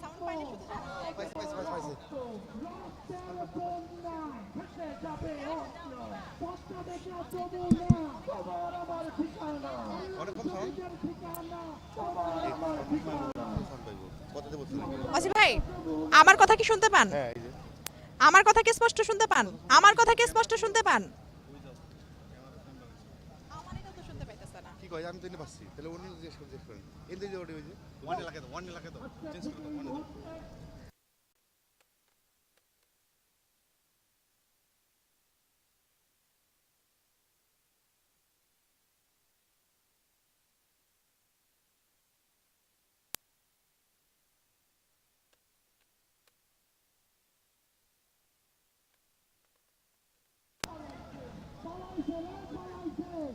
Sound পাইনি শুধু অসিম ভাই আমার কথা কি শুনতে পান? হ্যাঁ এই যে। আমার কথা কি স্পষ্ট শুনতে পান? আমার কথা কি স্পষ্ট শুনতে পান? আমার এটা তো শুনতে পাইতেছে না। কয়? আমি তো এনে পাচ্ছি। তাহলে অন্য জিজ্ঞেস করে জিজ্ঞেস করেন। এতে যে ওটা ওই যে। ওয়ান এলাকায় দাও ওয়ান এলাকায় দাও চেঞ্জ করে দাও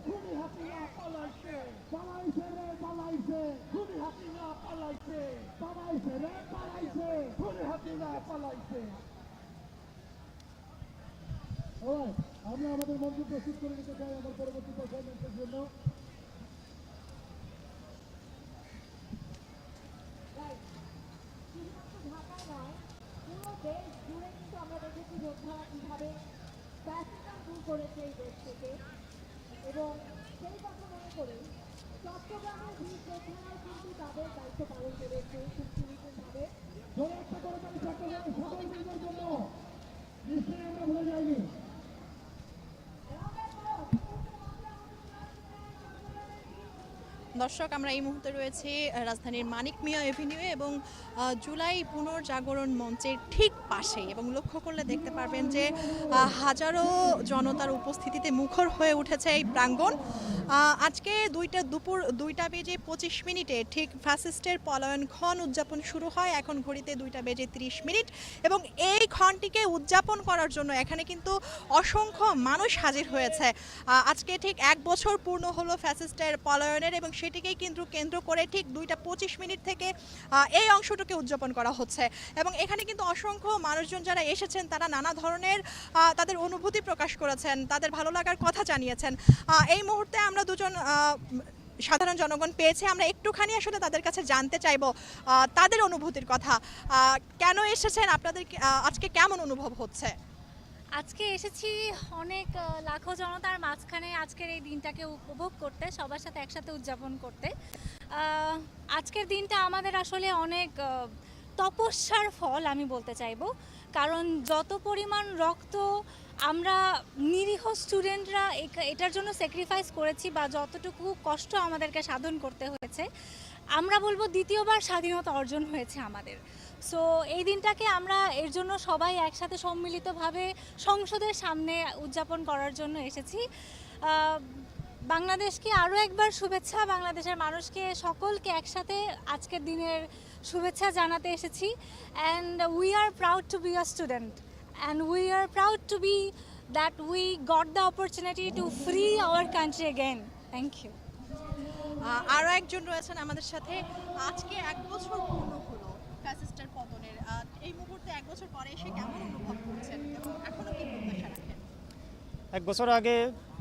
ওয়ান Alright, আমরা আমাদের মঞ্চ প্রস্তুত করে নিতে চাই আমার পরবর্তী পারফরমেন্সের জন্য দেশ জুড়ে কিন্তু আমরা দেখেছি যোদ্ধারা কীভাবে ব্যস্ততা দূর করেছে এই দেশ থেকে এবং সেই কথা মনে করে চট্টগ্রামের দুই যোদ্ধারাও কিন্তু তাদের দায়িত্ব পালন খুব সুনিপুণভাবে ধরে আসতে করে চট্টগ্রামের সকল জন্য। নিশ্চয়ই আমরা ভুলে যাইনি। দর্শক, আমরা এই মুহূর্তে রয়েছি রাজধানীর মানিক মিয়া এভিনিউ এবং জুলাই পুনর্জাগরণ মঞ্চের ঠিক পাশেই এবং লক্ষ্য করলে দেখতে পারবেন যে হাজারো জনতার উপস্থিতিতে মুখর হয়ে উঠেছে এই প্রাঙ্গণ। আজকে দুইটা দুপুর, দুইটা বেজে পঁচিশ মিনিটে ঠিক ফ্যাসিস্টের পলায়ন ক্ষণ উদযাপন শুরু হয়। এখন ঘড়িতে দুইটা বেজে তিরিশ মিনিট এবং এই ক্ষণটিকে উদযাপন করার জন্য এখানে কিন্তু অসংখ্য মানুষ হাজির হয়েছে। আজকে ঠিক এক বছর পূর্ণ হলো ফ্যাসিস্টের পলায়নের এবং সেটিকেই কিন্তু কেন্দ্র করে ঠিক দুইটা পঁচিশ মিনিট থেকে এই অংশটুকে উদযাপন করা হচ্ছে। এবং এখানে কিন্তু অসংখ্য মানুষজন যারা এসেছেন, তারা নানা ধরনের তাদের অনুভূতি প্রকাশ করেছেন, তাদের ভালো লাগার কথা জানিয়েছেন। এই মুহূর্তে আমরা দুজন সাধারণ জনগণ পেয়েছে। আমরা একটুখানি আসলে তাদের কাছে জানতে চাইব তাদের অনুভূতির কথা। কেন এসেছেন? আপনাদের আজকে কেমন অনুভব হচ্ছে? আজকে এসেছি অনেক লাখো জনতার মাঝখানে আজকের এই দিনটাকে উপভোগ করতে, সবার সাথে একসাথে উদযাপন করতে। আজকের দিনটা আমাদের আসলে অনেক তপস্যার ফল আমি বলতে চাইব। কারণ যত পরিমাণ রক্ত আমরা নিরীহ স্টুডেন্টরা এটার জন্য স্যাক্রিফাইস করেছি বা যতটুকু কষ্ট আমাদেরকে সাধন করতে হয়েছে, আমরা বলব দ্বিতীয়বার স্বাধীনতা অর্জন হয়েছে আমাদের। সো এই দিনটাকে আমরা এর জন্য সবাই একসাথে সম্মিলিতভাবে সংসদের সামনে উদযাপন করার জন্য এসেছি। বাংলাদেশকে আরও একবার শুভেচ্ছা, বাংলাদেশের মানুষকে সকলকে একসাথে আজকের দিনের শুভেচ্ছা জানাতে এসেছি। And we are proud to be a student and we are proud to be that we got the opportunity to free our country again thank you আরও একজন রয়েছেন আমাদের সাথে। আজকে এক বছর এক বছর পরে এসে কেমন অনুভব করছেন এখনও কি প্রত্যাশা রাখেন? এক বছর আগে,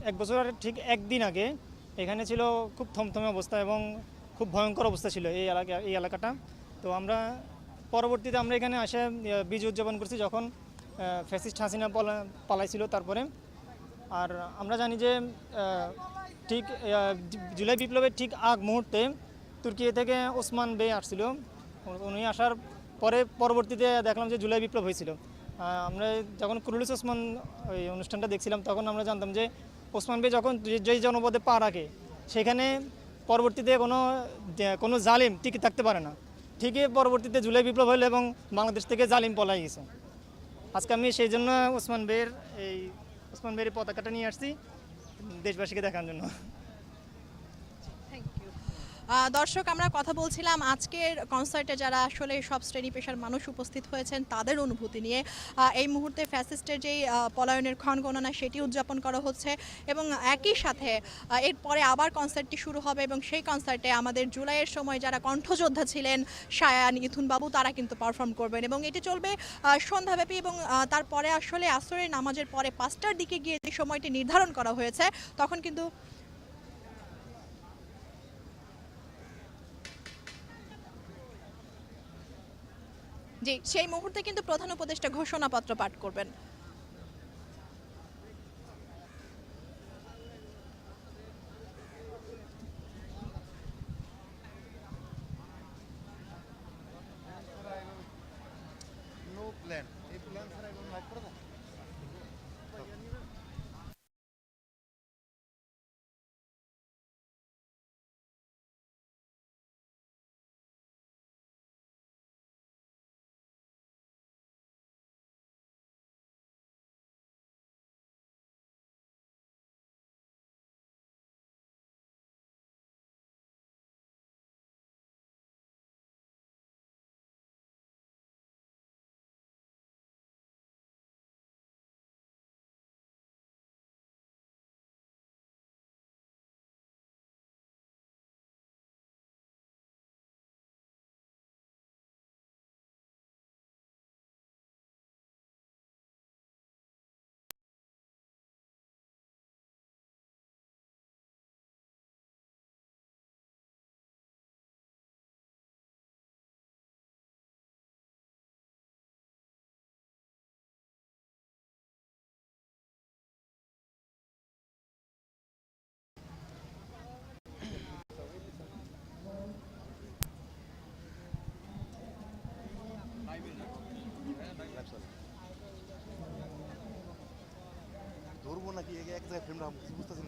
এক বছর ঠিক একদিন আগে এখানে ছিল খুব থমথমে অবস্থা এবং খুব ভয়ঙ্কর অবস্থা ছিল এই এলাকা, এই এলাকাটা। তো আমরা পরবর্তীতে আমরা এখানে আসে বীজ উদযাপন করছি যখন ফ্যাসিস্ট হাসিনা পলা, পালাইছিল তারপরে। আর আমরা জানি যে ঠিক জুলাই বিপ্লবের ঠিক আগ মুহূর্তে তুর্কি থেকে ওসমান বে আসছিল। উনি আসার পরে পরবর্তীতে দেখলাম যে জুলাই বিপ্লব হয়েছিল। আমরা যখন কুরুলিস ওসমান ওই অনুষ্ঠানটা দেখছিলাম, তখন আমরা জানতাম যে ওসমান বে যখন যেই জনপদে পা রাখে, সেখানে পরবর্তীতে কোনো কোনো জালিম টিকে থাকতে পারে না। ঠিকই পরবর্তীতে জুলাই বিপ্লব হলো এবং বাংলাদেশ থেকে জালিম পলাই গেছে। আজকে আমি সেই জন্য ওসমান বের এই ওসমান বের পতাকাটা নিয়ে আসছি, দেশবাসীকে দেখার জন্য। দর্শক, আমরা কথা বলছিলাম আজকের কনসার্টে যারা আসলে সব শ্রেণি পেশার মানুষ উপস্থিত হয়েছেন, তাদের অনুভূতি নিয়ে। এই মুহূর্তে ফ্যাসিস্টের যেই পলায়নের ক্ষণ গণনা, সেটি উদযাপন করা হচ্ছে এবং একই সাথে এরপরে আবার কনসার্টটি শুরু হবে এবং সেই কনসার্টে আমাদের জুলাইয়ের সময় যারা কণ্ঠযোদ্ধা ছিলেন, সায়ান ইথুন বাবু তারা কিন্তু পারফর্ম করবেন এবং এটি চলবে সন্ধ্যাব্যাপী এবং তারপরে আসলে আসরের নামাজের পরে পাঁচটার দিকে গিয়ে যে সময়টি নির্ধারণ করা হয়েছে, তখন কিন্তু জি সেই মুহূর্তে কিন্তু প্রধান উপদেষ্টা ঘোষণাপত্র পাঠ করবেন নো প্ল্যান এই প্ল্যান ছাড়া এগুলো লাইভ করে না ফ্রেমটা বুঝতেছেন